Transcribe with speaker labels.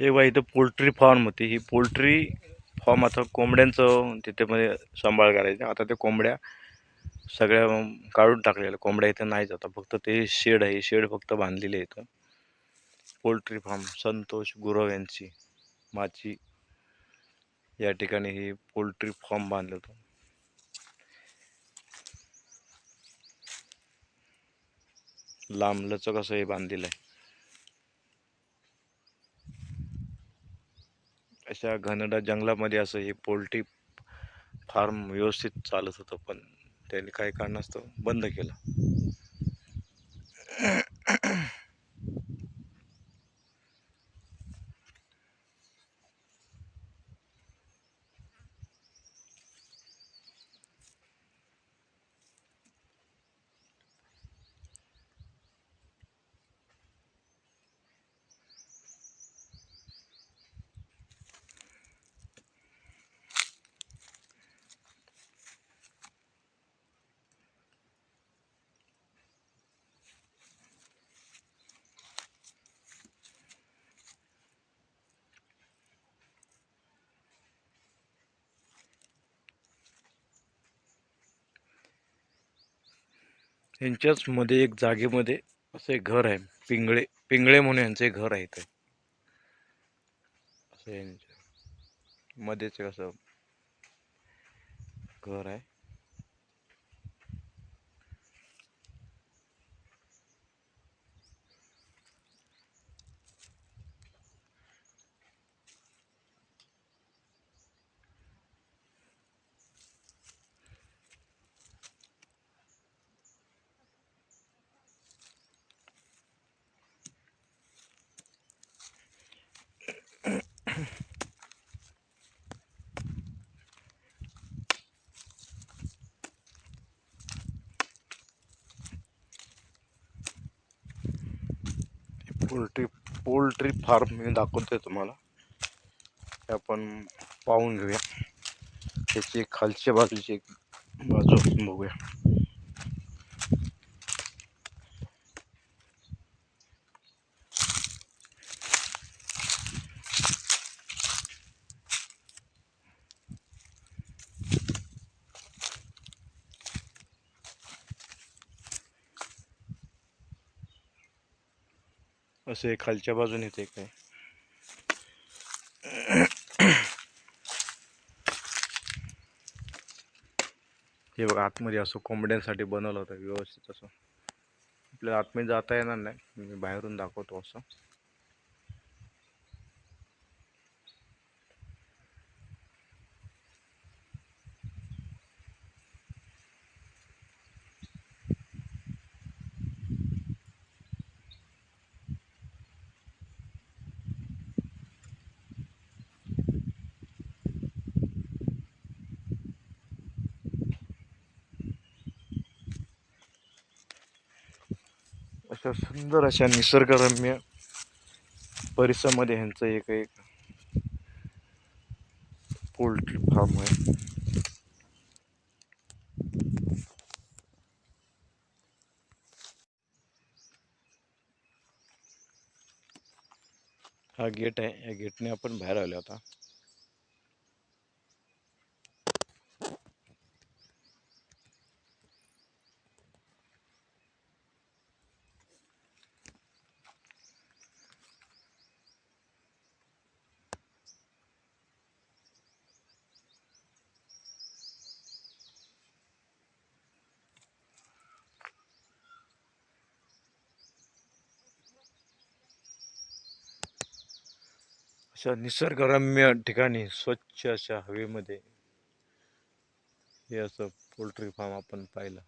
Speaker 1: हे बघा इथं पोल्ट्री फार्म होती. ही पोल्ट्री फार्म आता कोंबड्यांचं तिथे मध्ये सांभाळ करायचं. आता ते कोंबड्या सगळ्या काढून टाकलेल्या. कोंबड्या इथं नाही जातात फक्त ते शेड आहे. शेड फक्त बांधलेले आहे इथं पोल्ट्री फार्म संतोष गुरव यांची माची या ठिकाणी ही पोल्ट्री फार्म बांधलं होतं. लांबलंचं कसं हे बांधलेलं आहे. अशा घनडा जंगलामध्ये असं हे पोल्ट्री फार्म व्यवस्थित चालत होतं पण त्यांनी काही कारणास्तव बंद केलं. यांच्याच मध्ये एक जागेमध्ये असं घर आहे. पिंगळे पिंगळे म्हणून यांचं घर आहे ते असं यांच्या मध्येच कसं असं घर आहे. पोल्ट्री पोल्ट्री फार्म मी दाखवतोय तुम्हाला. हे आपण पाहून घेऊया. त्याची एक खालच्या बाजूची एक बाजू बघूया. असे खालच्या बाजूने येते काय हे बघा आतमध्ये असं कोंबड्यांसाठी बनवलं होतं व्यवस्थित असं. आपल्याला आतमध्ये जाता येणार नाही. मी बाहेरून दाखवतो असं. अशा सुंदर अशा निसर्गरम्य परिसरामध्ये ह्यांचं एक एक पोल्ट्री फार्म आहे. हा गेट आहे. या गेटने आपण बाहेर आलो आता. अशा निसर्गरम्य ठिकाणी स्वच्छ अशा हवेमध्ये हे असं पोल्ट्री फार्म आपण पाहिलं.